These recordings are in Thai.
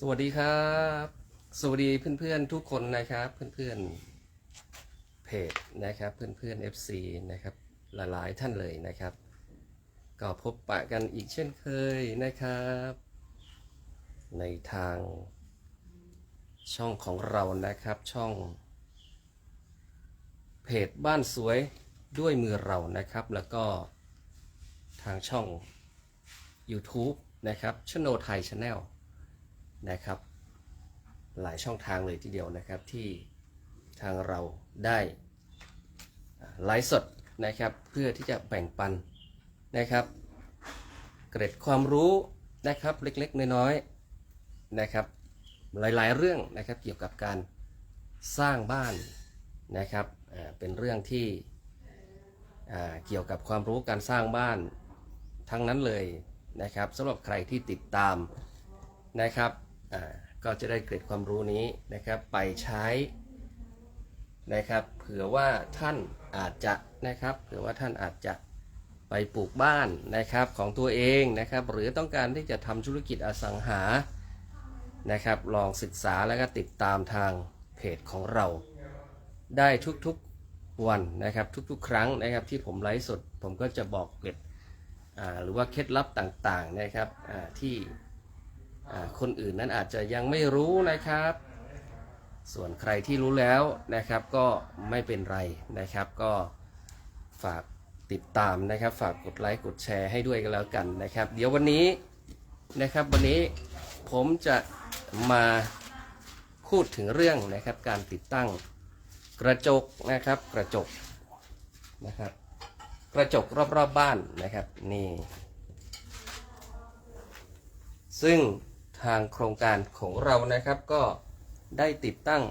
สวัสดีครับ สวัสดีเพื่อนๆทุกคนนะครับเพื่อนๆเพจนะครับเพื่อนๆ FC นะครับหลายๆท่านเลยนะครับ ก็พบปะกันอีกเช่นเคยนะครับ ในทางช่องของเรานะครับช่องเพจบ้านสวยด้วยมือเรานะครับ แล้วก็ทางช่อง YouTube นะครับชโนไทยชาแนล นะครับ หลายช่องทางเลยทีเดียวนะครับที่ทางเราได้ไลฟ์สดนะครับ เพื่อที่จะแบ่งปันนะครับ เกร็ดความรู้นะครับเล็กๆ น้อยๆนะครับ หลายๆเรื่องนะครับเกี่ยวกับการสร้างบ้านนะครับเป็นเรื่องที่เกี่ยวกับความรู้การสร้างบ้านทั้งนั้นเลยนะครับสำหรับใครที่ติดตามนะครับ ก็จะได้เกร็ดความรู้นี้นะครับไปใช้นะครับเผื่อว่าท่านอาจจะนะครับเผื่อว่าท่านอาจจะไปปลูกบ้านนะครับของตัวเองนะครับ หรือต้องการที่จะทำธุรกิจอสังหานะครับ ลองศึกษาแล้วก็ติดตามทางเพจของเรา ได้ทุกๆวันนะครับ ทุกๆ ครั้งนะครับที่ผมไลฟ์สดผมก็จะบอกเกร็ดหรือว่าเคล็ดลับต่างๆนะครับที่ คนอื่นนั้นอาจจะยังไม่รู้นะครับ ส่วนใครที่รู้แล้วนะครับก็ไม่เป็นไรนะครับ ก็ฝากติดตามนะครับ ฝากกดไลค์กดแชร์ให้ด้วยกันแล้วกันนะครับ เดี๋ยววันนี้นะครับวันนี้ผมจะมาพูดถึงเรื่องนะครับการติดตั้งกระจกนะครับ กระจกนะครับ กระจกรอบๆบบ้านนะครับนี่ ซึ่ง ทางโครงการของเรานะครับก็ได้ติดตั้ง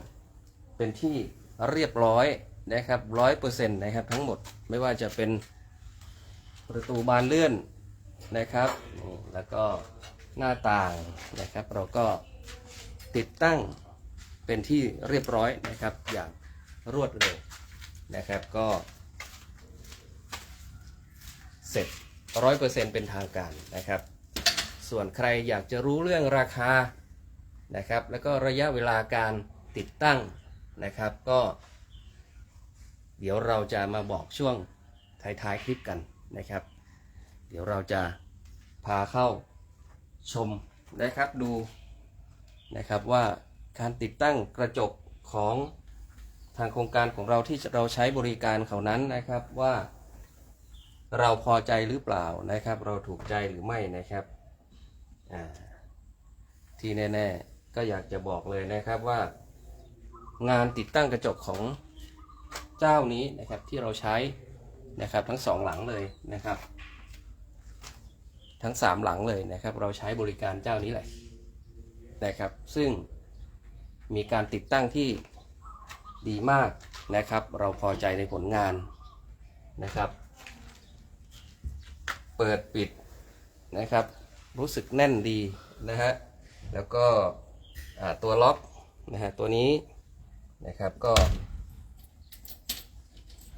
เป็นที่เรียบร้อยนะครับร้อยเปอร์เซ็นต์นะครับทั้งหมดไม่ว่าจะเป็นประตูบานเลื่อนนะครับแล้วก็หน้าต่างนะครับ เราก็ติดตั้งเป็นที่เรียบร้อยนะครับอย่างรวดเร็วนะครับก็เสร็จร้อยเปอร์เซ็นต์เป็นทางการนะครับ ส่วนใครอยากจะรู้เรื่องราคานะครับ แล้วก็ระยะเวลาการติดตั้งนะครับ ก็ เดี๋ยวเราจะมาบอกช่วงท้ายๆคลิปกันนะครับ เดี๋ยวเราจะพาเข้าชมนะครับดูนะครับว่าการติดตั้งกระจกของทางโครงการของเราที่เราใช้บริการเขานั้นนะครับว่า เราพอใจหรือเปล่านะครับ เราถูกใจหรือไม่นะครับ ที่แน่ๆ ก็อยากจะบอกเลยนะครับว่า งานติดตั้งกระจกของเจ้านี้นะครับที่เราใช้นะครับทั้งสองหลังเลยนะครับ ทั้งสามหลังเลยนะครับ เราใช้บริการเจ้านี้แหละนะครับ ซึ่งมีการติดตั้งที่ดีมากนะครับ เราพอใจในผลงานนะครับ เปิดปิดนะครับ รู้สึกแน่นดีนะฮะ แล้วก็ตัวล็อกนะฮะตัวนี้นะครับก็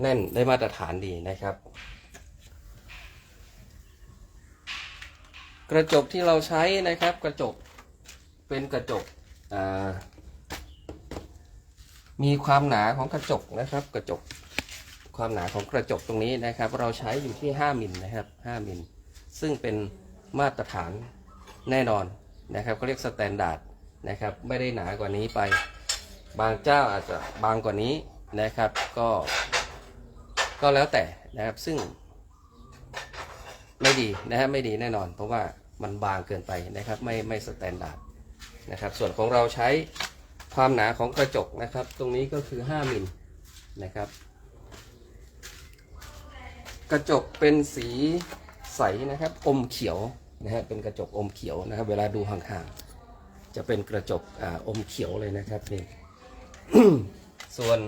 แน่นได้มาตรฐานดีนะครับ กระจกที่เราใช้นะครับกระจกเป็นกระจกมีความหนาของกระจกนะครับ กระจกความหนาของกระจกตรงนี้นะครับ เราใช้อยู่ที่ 5มิลนะครับ5มิลซึ่งเป็น มาตรฐานแน่นอนนะครับเขาเรียกสแตนดาร์ดนะครับไม่ได้หนากว่านี้ไป บางเจ้าอาจจะบางกว่านี้นะครับก็ก็แล้วแต่นะครับซึ่ง ไม่ดีนะฮะไม่ดีแน่นอน เพราะว่ามันบางเกินไปนะครับ ไม่ไม่สแตนดาร์ดนะครับส่วนของเราใช้ความหนาของกระจกนะครับ ตรงนี้ก็คือ 5มิลนะครับ กระจกเป็นสี ใสนะครับ อมเขียวนะฮะเป็นกระจกอมเขียวนะครับ เวลาดูห่างๆจะเป็นกระจกออมเขียวเลยนะครับนี่ส่วน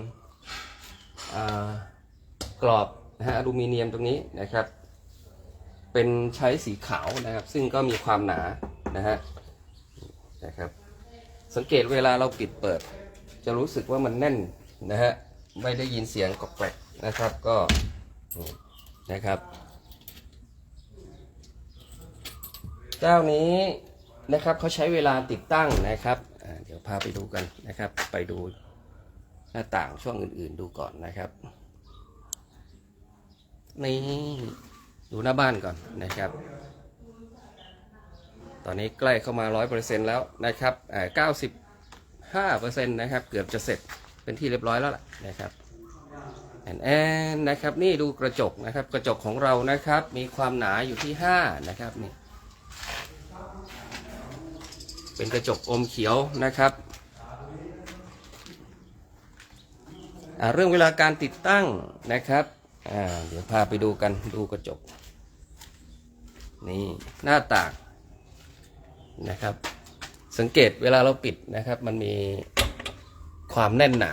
กรอบนะฮะอลูมิเนียมตรงนี้นะครับ เป็นใช้สีขาวนะครับ ซึ่งก็มีความหนานะฮะนะครับ สังเกตเวลาเราปิดเปิด จะรู้สึกว่ามันแน่นนะฮะไม่ได้ยินเสียงกรอกแกรกนะครับก็นะครับ เจ้านี้นะครับเขาใช้เวลาติดตั้งนะครับเดี๋ยวพาไปดูกันนะครับ ไปดูหน้าต่างช่วงอื่นๆดูก่อนนะครับนี่ดูหน้าบ้านก่อนนะครับ ตอนนี้ใกล้เข้ามา 100%แล้วนะครับอ่า95%นะครับ เกือบจะเสร็จเป็นที่เรียบร้อยแล้วล่ะนะครับแอนแอนนะครับ นี่ดูกระจกนะครับ กระจกของเรานะครับ มีความหนาอยู่ที่ 5 นะครับนี่ เป็นกระจกอมเขียวนะครับเรื่องเวลาการติดตั้งนะครับเดี๋ยวพาไปดูกันดูกระจก นี่หน้าต่างนะครับ สังเกตเวลาเราปิดนะครับ มันมีความแน่นหนา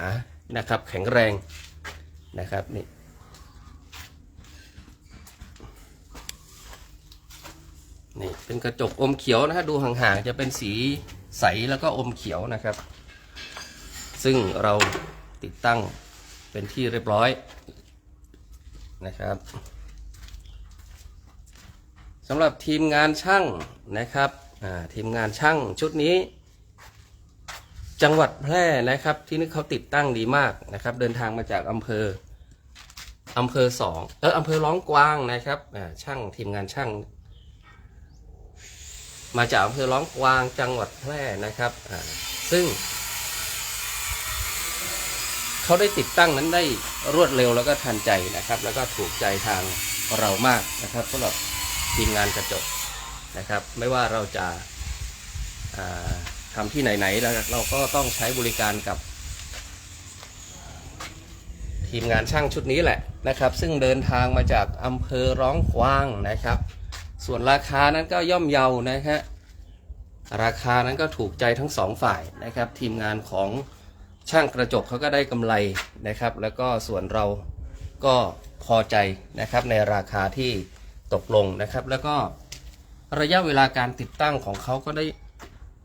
นะครับ แข็งแรงนะครับนี่ นี่เป็นกระจกอมเขียวนะฮะดูห่างๆจะเป็นสีใสแล้วก็อมเขียวนะครับ ซึ่งเราติดตั้งเป็นที่เรียบร้อยนะครับสำหรับทีมงานช่างนะครับทีมงานช่างชุดนี้ จังหวัดแพร่นะครับ ที่นี่เขาติดตั้งดีมากนะครับ เดินทางมาจากอำเภออำเภอสองเอออำเภอร้องกวางนะครับช่างทีมงานช่าง มาจากอำเภอร้องกวางจังหวัดแพร่นะครับซึ่ง เขาได้ติดตั้งนั้นได้รวดเร็วแล้วก็ทันใจนะครับ แล้วก็ถูกใจทางเรามากนะครับสำหรับทีมงานกระจกนะครับ ไม่ว่าเราจะาทำที่ไหนๆแล้วเราก็ต้องใช้บริการกับ ทีมงานช่างชุดนี้แหละนะครับ ซึ่งเดินทางมาจากอำเภอร้องกวางนะครับ ส่วนราคานั้นก็ย่อมเยานะฮะราคานั้นก็ถูกใจทั้งสองฝ่ายนะครับ ทีมงานของช่างกระจกเขาก็ได้กำไรนะครับ แล้วก็ส่วนเราก็พอใจนะครับในราคาที่ตกลงนะครับ แล้วก็ระยะเวลาการติดตั้งของเขาก็ได้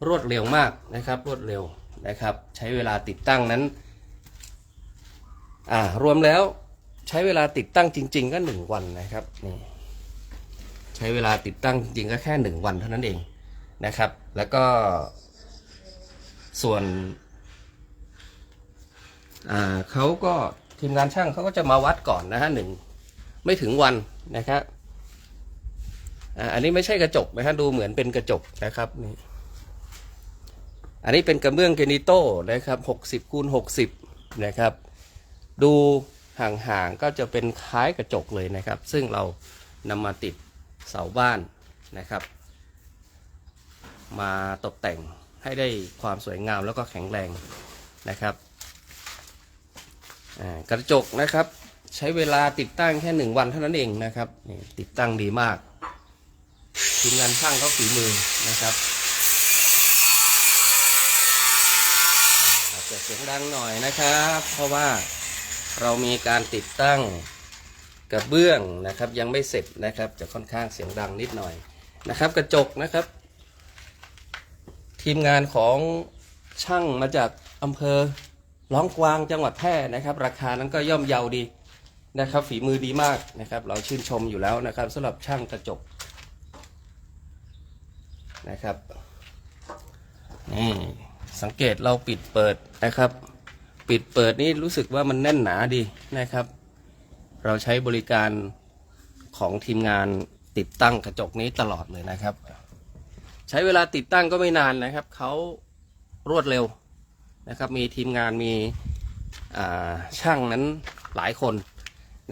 รวดเร็วมากนะครับ รวดเร็วนะครับ ใช้เวลาติดตั้งนั้นอ่ารวมแล้วใช้เวลาติดตั้งจริง ๆ ก็หนึ่งวันนะครับนี่ ใช้เวลาติดตั้งจริงก็แค่หนึ่งวันเท่านั้นเองนะครับ แล้วก็ส่วนเขาก็ทีมงานช่างเขาก็จะมาวัดก่อนนะฮะหนึ่งไม่ถึงวันนะครับอันนี้ไม่ใช่กระจกนะฮะดูเหมือนเป็นกระจกนะครับนี่อันนี้เป็นกระเบื้องเกนิโต้นะครับหกสิบคูณหกสิบนะครับ ดูห่างๆก็จะเป็นคล้ายกระจกเลยนะครับ ซึ่งเรานำมาติด เสาบ้านนะครับ มาตกแต่งให้ได้ความสวยงามแล้วก็แข็งแรงนะครับกระจกนะครับใช้เวลาติดตั้งแค่หนึ่งวันเท่านั้นเองนะครับนี่ติดตั้งดีมากทีมงานช่างเขาฝีมือนะครับอาจจะเสียงดังหน่อยนะครับ เพราะว่าเรามีการติดตั้ง กระเบื้องนะครับยังไม่เสร็จนะครับ จะค่อนข้างเสียงดังนิดหน่อยนะครับ กระจกนะครับ ทีมงานของช่างมาจากอำเภอร้องกวางจังหวัดแพร่นะครับ ราคานั้นก็ย่อมเยาดีนะครับ ฝีมือดีมากนะครับ เราชื่นชมอยู่แล้วนะครับสำหรับช่างกระจกนะครับนี่สังเกตเราปิดเปิดนะครับ ปิดเปิดนี่รู้สึกว่ามันแน่นหนาดีนะครับ เราใช้บริการของทีมงานติดตั้งกระจกนี้ตลอดเลยนะครับ ใช้เวลาติดตั้งก็ไม่นานนะครับ เขารวดเร็วนะครับ มีทีมงานมีช่างนั้นหลายคน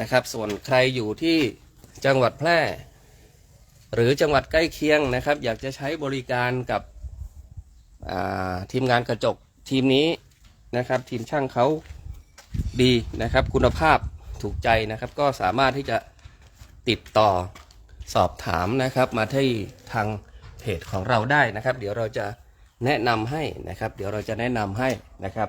นะครับ ส่วนใครอยู่ที่จังหวัดแพร่ หรือจังหวัดใกล้เคียงนะครับ อยากจะใช้บริการกับทีมงานกระจกทีมนี้นะครับ ทีมช่างเขาดีนะครับ คุณภาพ ถูกใจนะครับ ก็สามารถที่จะติดต่อสอบถามนะครับ มาที่ทางเพจของเราได้นะครับ เดี๋ยวเราจะแนะนำให้นะครับ เดี๋ยวเราจะแนะนำให้นะครับ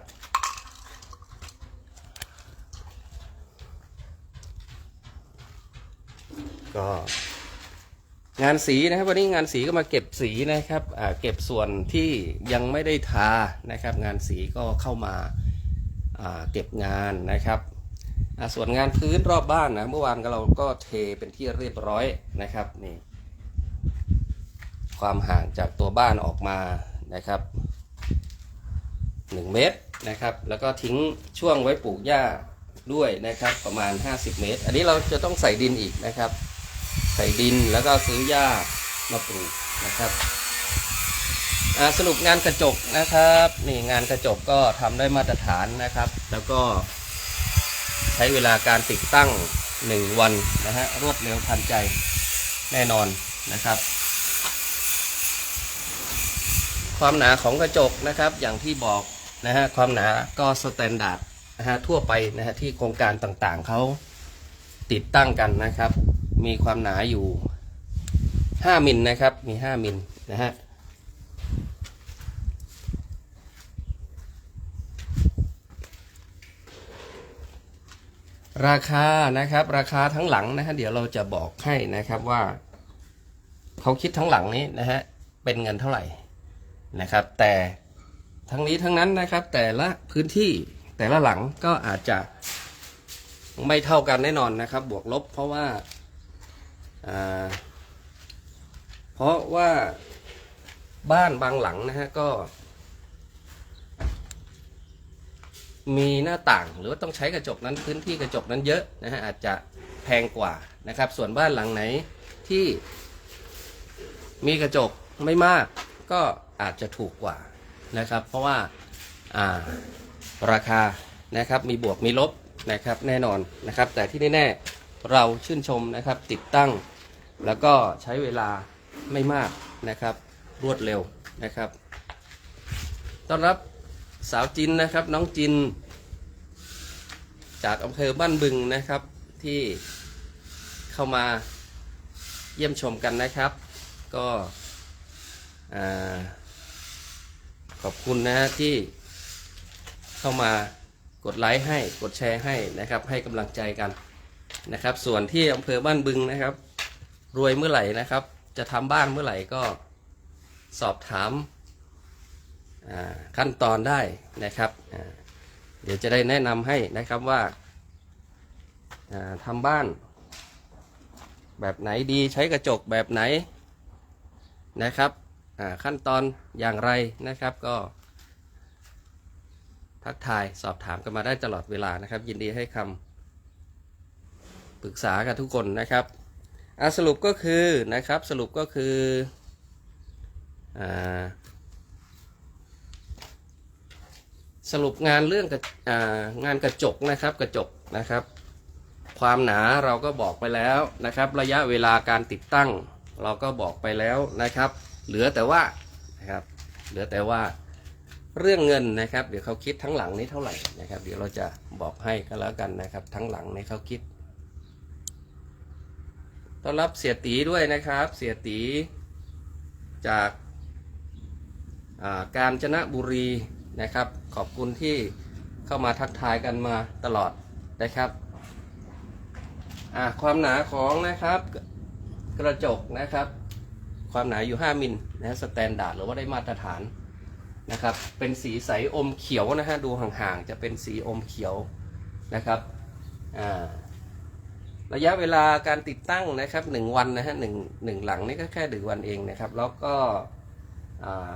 ก็งานสีนะครับวันนี้งานสีก็มาเก็บสีนะครับเก็บส่วนที่ยังไม่ได้ทานะครับ งานสีก็เข้ามาเก็บงานนะครับ ส่วนงานพื้นรอบบ้านนะเมื่อวานก็เราก็เทเป็นที่เรียบร้อยนะครับนี่ความห่างจากตัวบ้านออกมานะครับ 1 เมตรนะครับ แล้วก็ทิ้งช่วงไว้ปลูกหญ้าด้วยนะครับประมาณ 50 เมตร อันนี้เราจะต้องใส่ดินอีกนะครับ ใส่ดินแล้วก็ซื้อหญ้ามาปลูกนะครับสรุปงานกระจกนะครับนี่งานกระจกก็ทำได้มาตรฐานนะครับ แล้วก็ ใช้เวลาการติดตั้ง 1 วันนะฮะรวดเร็วทันใจแน่นอนนะครับ ความหนาของกระจกนะครับอย่างที่บอกนะฮะความหนาก็สแตนดาร์ดนะฮะทั่วไปนะฮะที่โครงการต่างๆเขาติดตั้งกันนะครับ มีความหนาอยู่ 5มิลนะครับมี 5มิลนะฮะ ราคานะครับราคาทั้งหลังนะฮะเดี๋ยวเราจะบอกให้นะครับว่าเขาคิดทั้งหลังนี้นะฮะเป็นเงินเท่าไหร่นะครับ แต่ทั้งนี้ทั้งนั้นนะครับ แต่ละพื้นที่แต่ละหลังก็อาจจะไม่เท่ากันแน่นอนนะครับ บวกลบเพราะว่าเพราะว่าบ้านบางหลังนะฮะก็ มีหน้าต่างหรือว่าต้องใช้กระจกนั้นพื้นที่กระจกนั้นเยอะนะฮะอาจจะแพงกว่านะครับ ส่วนบ้านหลังไหนที่มีกระจกไม่มากก็อาจจะถูกกว่านะครับ เพราะว่าอ่าราคานะครับมีบวกมีลบนะครับแน่นอนนะครับ แต่ที่แน่ๆเราชื่นชมนะครับติดตั้ง แล้วก็ใช้เวลาไม่มากนะครับ รวดเร็วนะครับต้อนรับ สาวจินนะครับ น้องจิน จากอำเภอบ้านบึงนะครับ ที่เข้ามาเยี่ยมชมกันนะครับ ก็ขอบคุณนะฮะที่เข้ามากดไลค์ให้กดแชร์ให้นะครับ ให้กำลังใจกันนะครับ ส่วนที่อำเภอบ้านบึงนะครับ รวยเมื่อไหร่นะครับ จะทำบ้านเมื่อไหร่ก็สอบถาม ขั้นตอนได้นะครับ เดี๋ยวจะได้แนะนำให้นะครับว่าทำบ้าน แบบไหนดีใช้กระจกแบบไหนนะครับขั้นตอนอย่างไรนะครับก็ ทักทายสอบถามกันมาได้ตลอดเวลานะครับ ยินดีให้คำปรึกษากับทุกคนนะครับสรุปก็คือนะครับสรุปก็คืออา สรุปงานเรื่องกระงานกระจกนะครับกระจกนะครับ ความหนาเราก็บอกไปแล้วนะครับ ระยะเวลาการติดตั้ง เราก็บอกไปแล้วนะครับ เหลือแต่ว่านะครับเหลือแต่ว่าเรื่องเงินนะครับ เดี๋ยวเขาคิดทั้งหลังนี้เท่าไหร่นะครับ เดี๋ยวเราจะบอกให้ก็แล้วกันนะครับ ทั้งหลังนี้เขาคิดต้อนรับเสียตีด้วยนะครับ เสียตีจากการจนบุรี นะครับ ขอบคุณที่เข้ามาทักทายกันมาตลอดนะครับอ่าความหนาของนะครับกระจกนะครับ ความหนาอยู่ 5มิลนะสแตนดาร์ดหรือว่าได้มาตรฐานนะครับ เป็นสีใสอมเขียวนะฮะดูห่างๆจะเป็นสีอมเขียวนะครับอ่าระยะเวลาการติดตั้งนะครับหนึ่งวันนะฮะหนึ่งหนึ่งหลังนี่ก็แค่หนึ่งวันเองนะครับ แล้วก็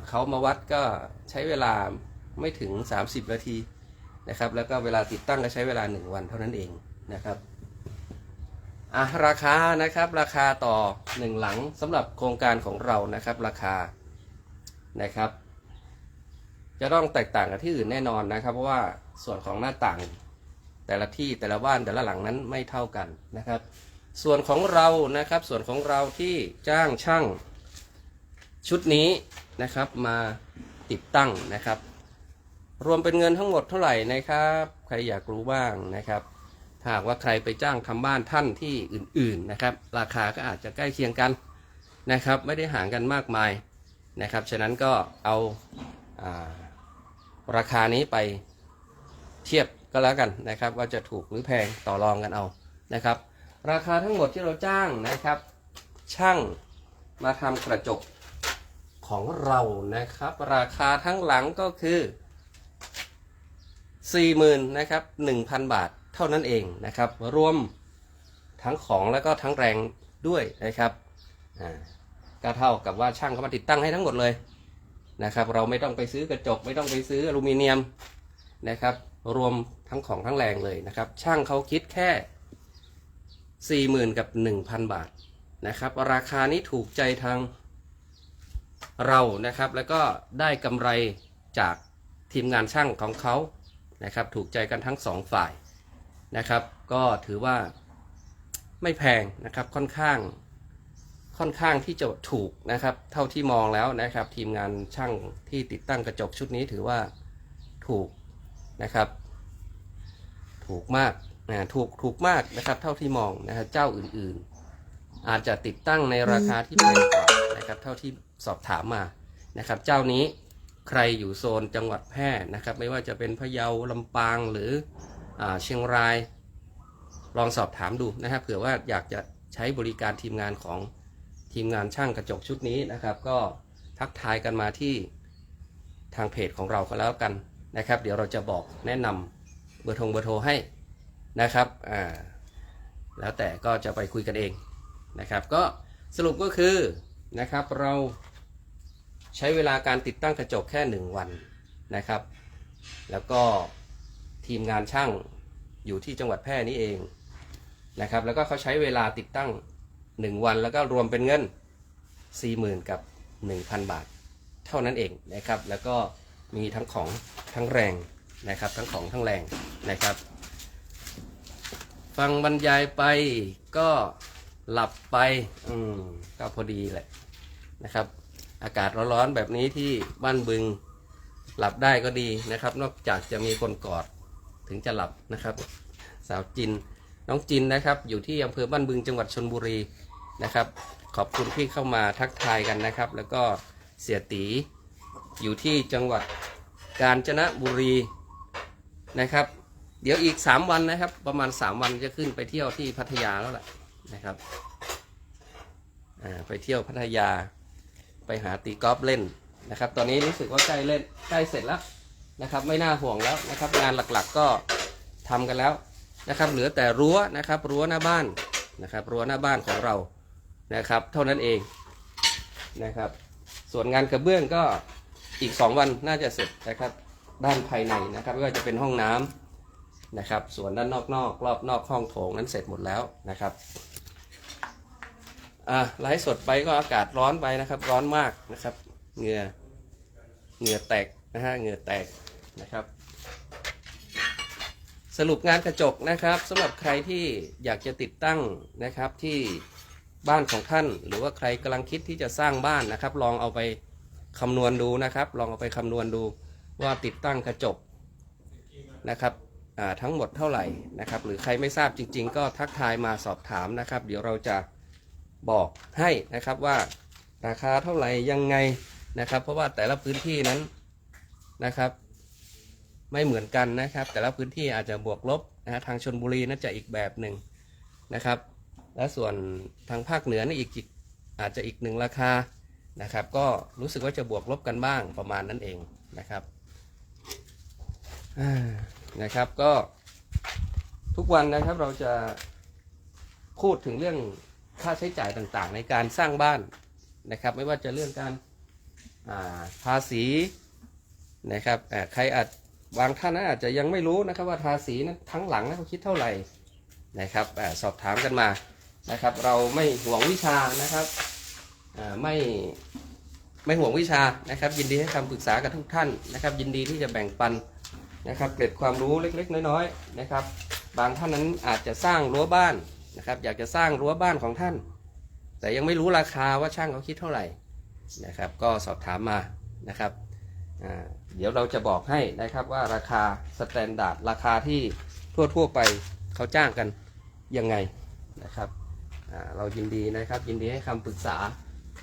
เขามาวัดก็ใช้เวลา ไม่ถึง 30 นาทีนะครับ แล้วก็เวลาติดตั้งก็ใช้เวลา 1 วันเท่านั้นเองนะครับอะราคานะครับราคาต่อหนึ่งหลังสำหรับโครงการของเรานะครับราคานะครับ จะต้องแตกต่างกับที่อื่นแน่นอนนะครับ เพราะว่าส่วนของหน้าต่างแต่ละที่แต่ละบ้านแต่ละหลังนั้นไม่เท่ากันนะครับ ส่วนของเรานะครับ ส่วนของเราที่จ้างช่างชุดนี้นะครับมาติดตั้งนะครับ รวมเป็นเงินทั้งหมดเท่าไหร่นะครับ ใครอยากรู้บ้างนะครับ ถ้าหากว่าใครไปจ้างทำบ้านท่านที่อื่นๆนะครับ ราคาก็อาจจะใกล้เคียงกันนะครับ ไม่ได้ห่างกันมากมายนะครับ ฉะนั้นก็เอาอาราคานี้ไปเทียบก็แล้วกันนะครับ ว่าจะถูกหรือแพงต่อรองกันเอานะครับ ราคาทั้งหมดที่เราจ้างนะครับ ช่างมาทำกระจกของเรานะครับ ราคาทั้งหลังก็คือ สี่หมื่นนะครับหนึ่งพันบาทเท่านั้นเองนะครับรวมทั้งของแล้วก็ทั้งแรงด้วยนะครับอ่าก็เท่ากับว่าช่างเขามาติดตั้งให้ทั้งหมดเลยนะครับ เราไม่ต้องไปซื้อกระจกไม่ต้องไปซื้ออลูมิเนียมนะครับ รวมทั้งของทั้งแรงเลยนะครับ ช่างเขาคิดแค่สี่หมื่นกับหนึ่งพันบาทนะครับ ราคานี้ถูกใจทางเรานะครับ แล้วก็ได้กำไรจากทีมงานช่างของเขา นะครับถูกใจกันทั้งสองฝ่ายนะครับ ก็ถือว่าไม่แพงนะครับค่อนข้างค่อนข้างที่จะถูกนะครับ เท่าที่มองแล้วนะครับ ทีมงานช่างที่ติดตั้งกระจกชุดนี้ถือว่าถูกนะครับ ถูกมากนะถูกถูกมากนะครับ เท่าที่มองนะครับเจ้าอื่นๆ อาจจะติดตั้งในราคาที่แพงกว่านะครับ เท่าที่สอบถามมานะครับ เจ้านี้ ใครอยู่โซนจังหวัดแพร่นะครับ ไม่ว่าจะเป็นพะเยาลำปางหรืออเชียงราย ลองสอบถามดูนะครับเผื่อว่าอยากจะใช้บริการทีมงานของทีมงานช่างกระจกชุดนี้นะครับ ก็ทักทายกันมาที่ทางเพจของเราก็แล้วกันนะครับ เดี๋ยวเราจะบอกแนะนำเบอร์โทรเบอร์โทรให้นะครับอ่าแล้วแต่ก็จะไปคุยกันเองนะครับ ก็สรุปก็คือนะครับเรา ใช้เวลาการติดตั้งกระจกแค่หนึ่งวันนะครับ แล้วก็ทีมงานช่างอยู่ที่จังหวัดแพร่นี้เองนะครับ แล้วก็เขาใช้เวลาติดตั้ง 1 วัน แล้วก็รวมเป็นเงิน 40,000 กับ 1,000 บาท เท่านั้นเองนะครับ แล้วก็มีทั้งของทั้งแรงนะครับ ทั้งของทั้งแรงนะครับ ฟังบรรยายไปก็หลับไป อืมก็พอดีแหละนะครับ อากาศร้อนๆแบบนี้ที่บ้านบึงหลับได้ก็ดีนะครับ นอกจากจะมีคนกอดถึงจะหลับนะครับ สาวจินน้องจินนะครับ อยู่ที่อำเภอบ้านบึงจังหวัดชนบุรีนะครับ ขอบคุณที่เข้ามาทักทายกันนะครับ แล้วก็เสียตีอยู่ที่จังหวัดกาญจนบุรีนะครับ เดี๋ยวอีก 3 วันนะครับ ประมาณ 3 วันจะขึ้นไปเที่ยวที่พัทยาแล้วแหละนะครับไปเที่ยวพัทยา ไปหาตีกอล์ฟเล่นนะครับ ตอนนี้รู้สึกว่าใกล้เล่นใกล้เสร็จแล้วนะครับ ไม่น่าห่วงแล้วนะครับ งานหลักๆก็ทำกันแล้วนะครับ เหลือแต่รั้วนะครับรั้วหน้าบ้านนะครับ รั้วหน้าบ้านของเรานะครับ เท่านั้นเองนะครับ ส่วนงานกระเบื้องก็อีก 2 วันน่าจะเสร็จนะครับ ด้านภายในนะครับไม่ว่าจะเป็นห้องน้ำนะครับ ส่วนด้านนอกนอกรอบนอกห้องโถงนั้นเสร็จหมดแล้วนะครับ อะไลฟ์สดไปก็อากาศร้อนไปนะครับ ร้อนมากนะครับ เหงื่อเหงื่อแตกนะฮะเหงื่อแตกนะครับ สรุปงานกระจกนะครับสำหรับใครที่อยากจะติดตั้งนะครับที่บ้านของท่าน หรือว่าใครกำลังคิดที่จะสร้างบ้านนะครับ ลองเอาไปคำนวณดูนะครับ ลองเอาไปคำนวณดูว่าติดตั้งกระจกนะครับอ่าทั้งหมดเท่าไหร่นะครับ หรือใครไม่ทราบจริง ๆ ก็ทักทายมาสอบถามนะครับ เดี๋ยวเราจะ บอกให้นะครับว่าราคาเท่าไหร่ยังไงนะครับ เพราะว่าแต่ละพื้นที่นั้นนะครับ ไม่เหมือนกันนะครับ แต่ละพื้นที่อาจจะบวกลบนะฮะทางชนบุรีน่าจะอีกแบบหนึ่งนะครับ และส่วนทางภาคเหนือนี่อีกอาจจะอีกหนึ่งราคานะครับ ก็รู้สึกว่าจะบวกลบกันบ้างประมาณนั้นเองนะครับนะครับก็ทุกวันนะครับเราจะพูดถึงเรื่อง ค่าใช้จ่ายต่างๆ ในการสร้างบ้านนะครับ ไม่ว่าจะเรื่องการภาษีนะครับอ่าใครอาจบางท่านอาจจะยังไม่รู้นะครับว่าภาษีนั้นทั้งหลังนะเขาคิดเท่าไหร่นะครับอสอบถามกันมานะครับ เราไม่ห่วงวิชานะครับไม่ไม่ห่วงวิชานะครับ ยินดีให้คำปรึกษากับทุกท่านนะครับ ยินดีที่จะแบ่งปันนะครับเกร็ดความรู้เล็กๆ น้อยๆนะครับ บางท่านนั้นอาจจะสร้างรั้วบ้าน นะครับอยากจะสร้างรั้วบ้านของท่าน แต่ยังไม่รู้ราคาว่าช่างเขาคิดเท่าไหร่นะครับ ก็สอบถามมานะครับเดี๋ยวเราจะบอกให้นะครับว่าราคาสแตนดาร์ดราคาที่ทั่วๆไปเขาจ้างกันยังไงนะครับเรายินดีนะครับยินดีให้คำปรึกษา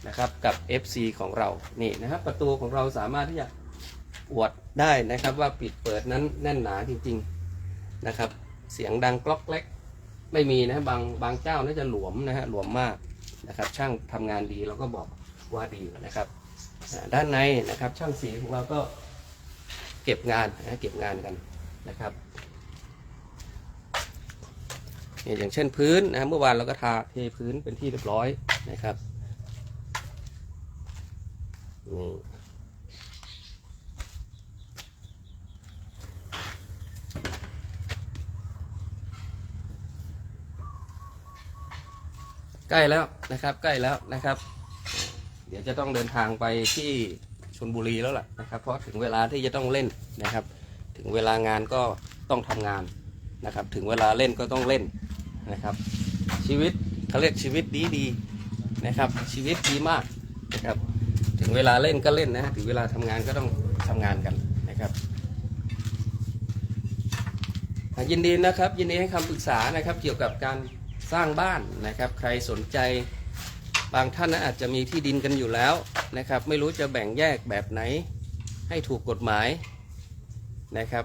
นะครับกับ FC ของเรานี่นะครับ ประตูของเราสามารถที่จะอวดได้นะครับว่าปิดเปิดนั้นแน่นหนาจริงๆนะครับ เสียงดังกลอกเล็ก ไม่มีนะบางบางเจ้าน่าจะหลวมนะฮะหลวมมากนะครับ ช่างทำงานดีเราก็บอกว่าดีนะครับ ด้านในนะครับช่างสีของเราก็เก็บงานนะเก็บงานกันนะครับอย่างเช่นพื้นนะเมื่อวานเราก็ทาเทพื้นเป็นที่เรียบร้อยนะครับนี่ ล้แล้วนะครับใกล้แล้วนะครับ เดี๋ยวจะต้องเดินทางไปที่ชลบุรีแล้วล่ะนะครับ เพราะถึงเวลาที่จะต้องเล่นนะครับ ถึงเวลางานก็ต้องทำงานนะครับ ถึงเวลาเล่นก็ต้องเล่นนะครับ ชีวิตเขาเรียกชีวิตดีดีนะครับ ชีวิตดีมากนะครับ ถึงเวลาเล่นก็เล่นนะถึงเวลาทำงานก็ต้องทำงานกันนะครับยินดีนะครับยินดีให้คำปรึกษานะครับเกี่ยวกับการ สร้างบ้านนะครับ ใครสนใจบางท่านนะอาจจะมีที่ดินกันอยู่แล้วนะครับ ไม่รู้จะแบ่งแยกแบบไหนให้ถูกกฎหมายนะครับ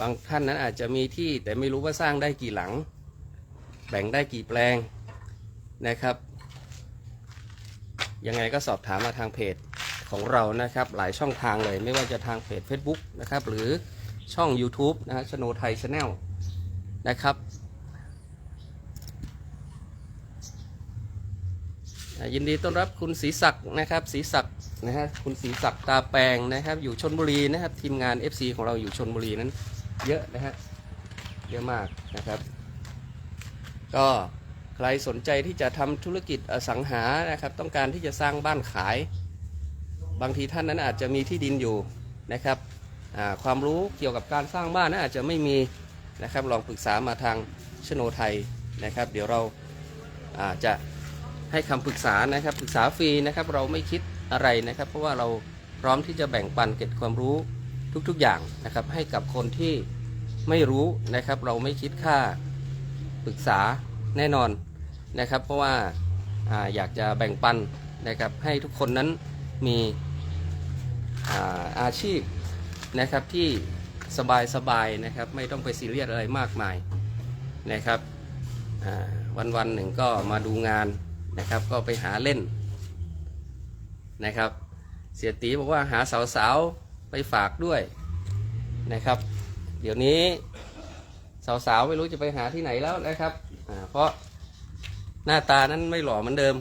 บางท่านนั้นอาจจะมีที่แต่ไม่รู้ว่าสร้างได้กี่หลัง แบ่งได้กี่แปลงนะครับ ยังไงก็สอบถามมาทางเพจของเรานะครับ หลายช่องทางเลย ไม่ว่าจะทางเพจ Facebook นะครับ หรือช่อง YouTube นะฮะชโนไทยชาแนลนะครับ อ่า ยินดีต้อนรับคุณศรีศักดิ์นะครับศรีศักดิ์นะฮะคุณศรีศักดิ์ตาแปลงนะครับ อยู่ชนบุรีนะครับ ทีมงาน FC ของเราอยู่ชนบุรีนั้น เยอะนะฮะเยอะมากนะครับ ก็ใครสนใจที่จะทำธุรกิจอสังหานะครับ ต้องการที่จะสร้างบ้านขาย บางทีท่านนั้นอาจจะมีที่ดินอยู่นะครับความรู้เกี่ยวกับการสร้างบ้านนั้นอาจจะไม่มีนะครับลองปรึกษามาทางชโนไทยนะครับ เดี๋ยวเราอาจะ ให้คำปรึกษานะครับปรึกษาฟรีนะครับเราไม่คิดอะไรนะครับ เพราะว่าเราพร้อมที่จะแบ่งปันเก็บความรู้ทุกๆอย่างนะครับ ให้กับคนที่ไม่รู้นะครับ เราไม่คิดค่าปรึกษาแน่นอนนะครับ เพราะว่าอาอยากจะแบ่งปันนะครับ ให้ทุกคนนั้นมีอาอาชีพนะครับที่สบายๆนะครับ ไม่ต้องไปซีเรียสอะไรมากมายนะครับวันวันๆหนึ่งก็มาดูงาน นะครับ ก็ไปหาเล่นนะครับ เสียตีบอกว่าหาสาวๆไปฝากด้วยนะครับ เดี๋ยวนี้สาวๆไม่รู้จะไปหาที่ไหนแล้วนะครับเพราะหน้าตานั้นไม่หล่อเหมือนเดิม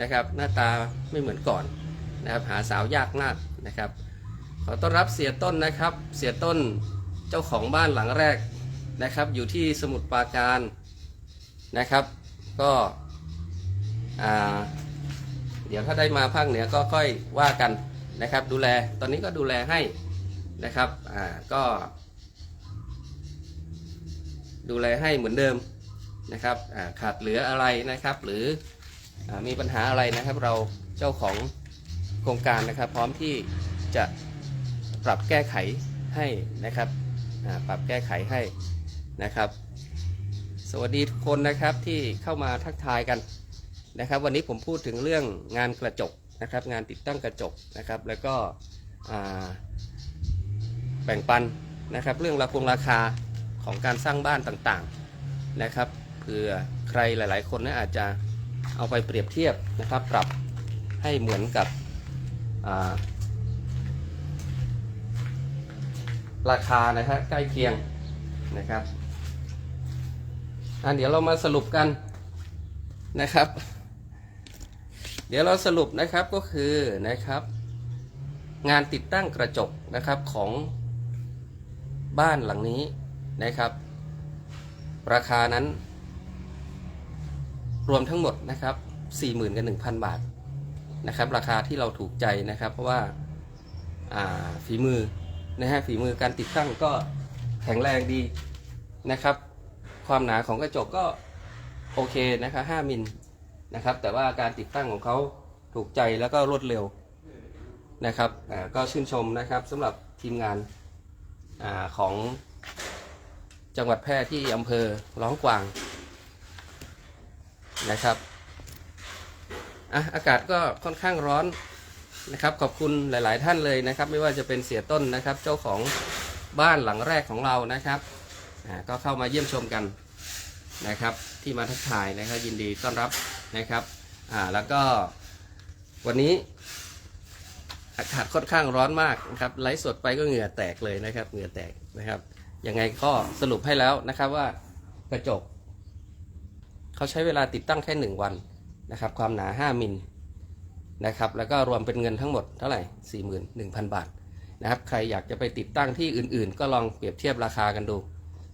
นะครับ หน้าตาไม่เหมือนก่อนนะครับหาสาวยากมากนะครับ ขอต้อนรับเสียต้นนะครับ เสียต้นเจ้าของบ้านหลังแรกนะครับ อยู่ที่สมุทรปราการนะครับ ก็ เดี๋ยวถ้าได้มาภาคเหนือก็ค่อยว่ากันนะครับ ดูแลตอนนี้ก็ดูแลให้นะครับอ่าก็ ดูแลให้เหมือนเดิมนะครับอ่าขาดเหลืออะไรนะครับ หรืออมีปัญหาอะไรนะครับ เราเจ้าของโครงการนะครับ พร้อมที่จะปรับแก้ไขให้นะครับปรับแก้ไขให้นะครับ สวัสดีทุกคนนะครับที่เข้ามาทักทายกัน นะครับ วันนี้ผมพูดถึงเรื่องงานกระจกนะครับ งานติดตั้งกระจกนะครับ แล้วก็แบ่งปันนะครับ เรื่องราคงราคาของการสร้างบ้านต่างๆนะครับเผื่อใครหลายๆ คนนะอาจจะเอาไปเปรียบเทียบนะครับ ปรับให้เหมือนกับาราคานะฮะใกล้เคียงนะครับอะเดี๋ยวเรามาสรุปกันนะครับ เดี๋ยวเราสรุปนะครับก็คือนะครับ งานติดตั้งกระจกนะครับของบ้านหลังนี้นะครับ ราคานั้น รวมทั้งหมดนะครับ40,000กับ1,000 บาทนะครับ ราคาที่เราถูกใจนะครับ เพราะว่าฝีมือนะฮะฝีมือการติดตั้งก็แข็งแรงดีนะครับ ความหนาของกระจกก็โอเคนะครับ5มิล นะครับ แต่ว่าการติดตั้งของเขาถูกใจแล้วก็รวดเร็วนะครับก็ชื่นชมนะครับสำหรับทีมงานอาของจังหวัดแพร่ที่อำเภอร้องกวางนะครับอะอากาศก็ค่อนข้างร้อนนะครับ ขอบคุณหลาย ๆ ท่านเลยนะครับ ไม่ว่าจะเป็นเสียต้นนะครับ เจ้าของบ้านหลังแรกของเรานะครับก็เข้ามาเยี่ยมชมกัน นะครับที่มาทักทายนะครับยินดีต้อนรับนะครับอ่าแล้วก็วันนี้อากาศค่อนข้างร้อนมากนะครับไลฟ์สดไปก็เหงื่อแตกเลยนะครับเหงื่อแตกนะครับยังไงก็สรุปให้แล้วนะครับว่ากระจกเขาใช้เวลาติดตั้งแค่หนึ่งวันนะครับความหนา 5 มิลนะครับแล้วก็รวมเป็นเงินทั้งหมดเท่าไหร่ 41,000 บาทนะครับใครอยากจะไปติดตั้งที่อื่นๆ ก็ลองเปรียบเทียบราคากันดู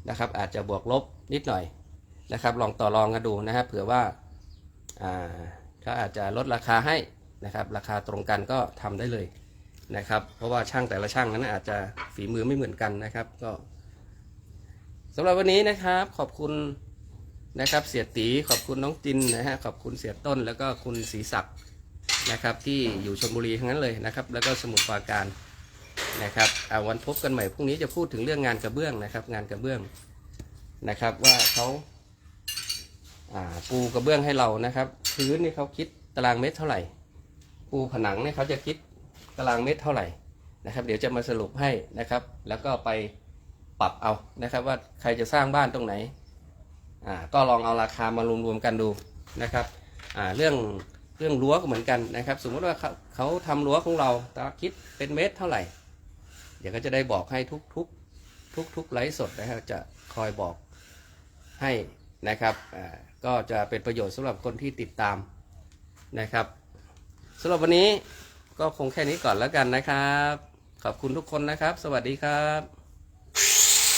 นะครับอาจจะบวกลบนิดหน่อย นะครับ ลองต่อรองกันดูนะครับเผื่อว่าอ่าเขาอาจจะลดราคาให้นะครับ ราคาตรงกันก็ทำได้เลยนะครับ เพราะว่าช่างแต่ละช่างนั้นอาจจะฝีมือไม่เหมือนกันนะครับ ก็สำหรับวันนี้นะครับขอบคุณนะครับ เสียตีขอบคุณน้องจินนะฮะขอบคุณเสียต้นแล้วก็คุณศรีศักดิ์นะครับ ที่อยู่ชลบุรีทั้งนั้นเลยนะครับ แล้วก็สมุทรปราการนะครับอ่าวันพบกันใหม่พรุ่งนี้จะพูดถึงเรื่องงานกระเบื้องนะครับ งานกระเบื้องนะครับ ว่าเขา ปูกระเบื้องให้เรานะครับ พื้นนี่เขาคิดตารางเมตรเท่าไหร่ ปูผนังเนี่ยเขาจะคิดตารางเมตรเท่าไหร่นะครับ เดี๋ยวจะมาสรุปให้นะครับ แล้วก็ไปปรับเอานะครับ ว่าใครจะสร้างบ้านตรงไหนอ่าก็ลองเอาราคามารวมๆกันดูนะครับอ่าเรื่องเรื่องรั้วก็เหมือนกันนะครับ สมมติว่าเขาเขาทำรั้วของเราตาคิดเป็นเมตรเท่าไหร่ เดี๋ยวก็จะได้บอกให้ทุกทุกทุกทุกไลฟ์สดนะครับจะคอยบอกให้นะครับอ่า ก็จะเป็นประโยชน์สำหรับคนที่ติดตามนะครับสำหรับวันนี้ก็คงแค่นี้ก่อนแล้วกันนะครับ ขอบคุณทุกคนนะครับ สวัสดีครับ